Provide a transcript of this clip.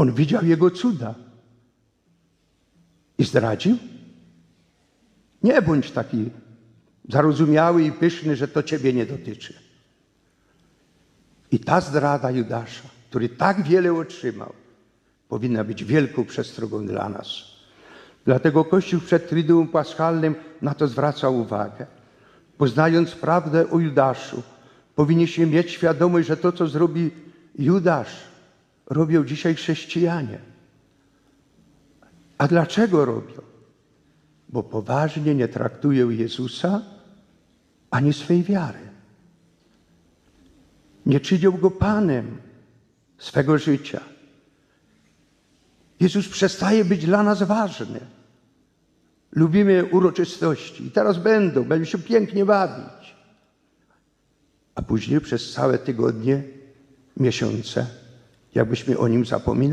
On widział jego cuda i zdradził? Nie bądź taki zarozumiały i pyszny, że to ciebie nie dotyczy. I ta zdrada Judasza, który tak wiele otrzymał, powinna być wielką przestrogą dla nas. Dlatego Kościół przed Triduum Paschalnym na to zwraca uwagę. Poznając prawdę o Judaszu, powinniśmy mieć świadomość, że to, co zrobi Judasz, robią dzisiaj chrześcijanie. A dlaczego robią? Bo poważnie nie traktują Jezusa ani swej wiary. Nie czynią go Panem swego życia. Jezus przestaje być dla nas ważny. Lubimy uroczystości i teraz będą, będziemy się pięknie bawić. A później przez całe tygodnie, miesiące, jakbyśmy o nim zapominali.